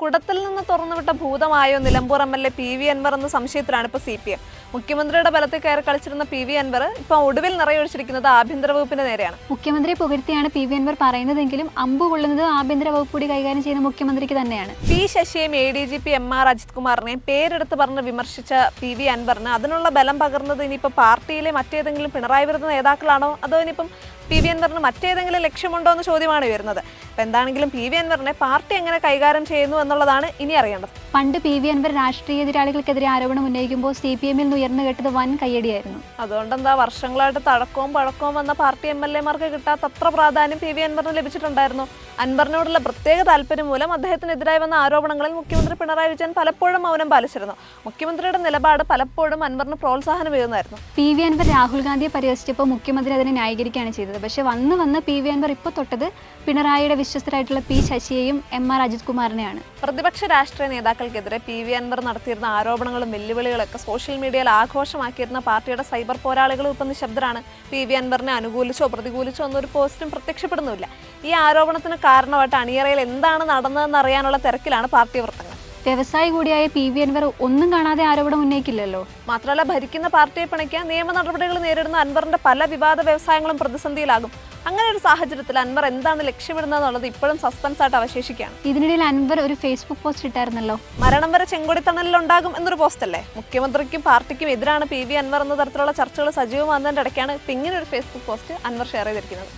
കുടത്തിൽ നിന്ന് തുറന്നുവിട്ട ഭൂതമായോ Nilambur M L A P V Anvar എന്ന സംശയത്തിലാണ് ഇപ്പോൾ സി പി എം. മുഖ്യമന്ത്രിയുടെ ബലത്തിൽ കയറി കളിച്ചിരുന്ന പി വി അൻവർ ഇപ്പോൾ ഒടുവിൽ നിറയൊഴിച്ചിരിക്കുന്നത് ആഭ്യന്തര വകുപ്പിന്റെ നേരെയാണ്. മുഖ്യമന്ത്രിയെ പുകഴ്ത്തിയാണ് പി വി അൻവർ പറയുന്നതെങ്കിലും അമ്പ് കൊള്ളുന്നത് ആഭ്യന്തര വകുപ്പ് കൂടി കൈകാര്യം ചെയ്യുന്ന മുഖ്യമന്ത്രിക്ക് തന്നെയാണ്. P ശശിയും A D G P M R Ajith കുമാറിനെയും പേരെടുത്ത് പറഞ്ഞ് വിമർശിച്ച പി വി അൻവറിന് അതിനുള്ള ബലം പകർന്നത് ഇനിയിപ്പോൾ പാർട്ടിയിലെ മറ്റേതെങ്കിലും പിണറായി വിരുദ്ധ നേതാക്കളാണോ? അതോ ഇനിയിപ്പം പി വി അൻവറിന് മറ്റേതെങ്കിലും ലക്ഷ്യമുണ്ടോ എന്ന ചോദ്യമാണ് വരുന്നത് അപ്പം എന്താണെങ്കിലും പി വി അൻവറിനെ പാർട്ടി എങ്ങനെ കൈകാര്യം ചെയ്യുന്നു എന്നുള്ളതാണ് ഇനി അറിയേണ്ടത്. പണ്ട് പി വി അൻവർ രാഷ്ട്രീയ എതിരാളികൾക്കെതിരെ ആരോപണം ഉന്നയിക്കുമ്പോൾ സി പി എമ്മിൽ നിന്ന് ഉയർന്നു കേട്ടത് വൻ കയ്യടിയായിരുന്നു. അതുകൊണ്ടെന്താ വർഷങ്ങളായിട്ട് തടക്കവും പഴക്കവും വന്ന പാർട്ടി എം എൽ എമാർക്ക് കിട്ടാത്ത അത്ര പ്രാധാന്യം പി വി അൻവറിന് ലഭിച്ചിട്ടുണ്ടായിരുന്നു. അൻവറിനോടുള്ള പ്രത്യേക താല്പര്യം മൂലം അദ്ദേഹത്തിനെതിരായി വന്ന ആരോപണങ്ങളിൽ മുഖ്യമന്ത്രി പിണറായി വിജയൻ പലപ്പോഴും മൗനം പാലിച്ചിരുന്നു. മുഖ്യമന്ത്രിയുടെ നിലപാട് പലപ്പോഴും അൻവറിന് പ്രോത്സാഹനമേകുന്നായിരുന്നു പി വി അൻവർ രാഹുൽ ഗാന്ധിയെ പരിഹസിച്ചപ്പോൾ മുഖ്യമന്ത്രി അതിനെ ന്യായീകരിക്കുകയാണ് ചെയ്തത്. പക്ഷേ വന്ന് വന്ന് പി വി അൻവർ ഇപ്പോൾ തൊട്ടത് പിണറായിയുടെ വിശ്വസ്തരായിട്ടുള്ള പി ശശിയെയും എം ആർ അജിത് കുമാറിനെയാണ്. പ്രതിപക്ഷ രാഷ്ട്രീയ നേതാക്കൾക്കെതിരെ പി വി അൻവർ നടത്തിയിരുന്ന ആരോപണങ്ങളും വെല്ലുവിളികളൊക്കെ സോഷ്യൽ മീഡിയയിൽ ആഘോഷമാക്കിയിരുന്ന പാർട്ടിയുടെ സൈബർ പോരാളികളും ഇപ്പം നിശബ്ദരാണ്. പി വി അൻവറിനെ അനുകൂലിച്ചോ പ്രതികൂലിച്ചോ എന്നൊരു പോസ്റ്റും പ്രത്യക്ഷപ്പെടുന്നില്ല ഈ ആരോപണത്തിന് കാരണമായിട്ട് അണിയറയിൽ എന്താണ് നടന്നതെന്ന് അറിയാനുള്ള തിരക്കിലാണ് പാർട്ടി വൃത്തങ്ങൾ വ്യവസായി കൂടിയായ പി വി അൻവർ ഒന്നും കാണാതെ ആരോപണം ഉന്നയിക്കില്ലല്ലോ. മാത്രമല്ല ഭരിക്കുന്ന പാർട്ടിയെ പിണയ്ക്കാൻ നിയമ നടപടികൾ നേരിടുന്ന അൻവറിന്റെ പല വിവാദ വ്യവസായങ്ങളും പ്രതിസന്ധിയിലാകും. അങ്ങനെ ഒരു സാഹചര്യത്തിൽ അൻവർ എന്താണ് ലക്ഷ്യമിടുന്നത് എന്നുള്ളത് ഇപ്പോഴും സസ്പെൻസ് ആയിട്ട് അവശേഷിക്കുകയാണ്. ഇതിനിടയിൽ അൻവർ ഒരു ഫേസ്ബുക്ക് പോസ്റ്റ് ഇട്ടായിരുന്നല്ലോ. മരണം വരെ ചെങ്കൊടിത്തണലിലുണ്ടാകും എന്നൊരു പോസ്റ്റ് അല്ലേ മുഖ്യമന്ത്രിക്കും പാർട്ടിക്കും എതിരാണ് പി വി അൻവർ എന്ന തരത്തിലുള്ള ചർച്ചകൾ സജീവമാകുന്നതിന്റെ ഇടയ്ക്കാണ് ഇപ്പം ഇങ്ങനെ ഒരു ഫേസ്ബുക്ക് പോസ്റ്റ് അൻവർ ഷെയർ ചെയ്തിരിക്കുന്നത്.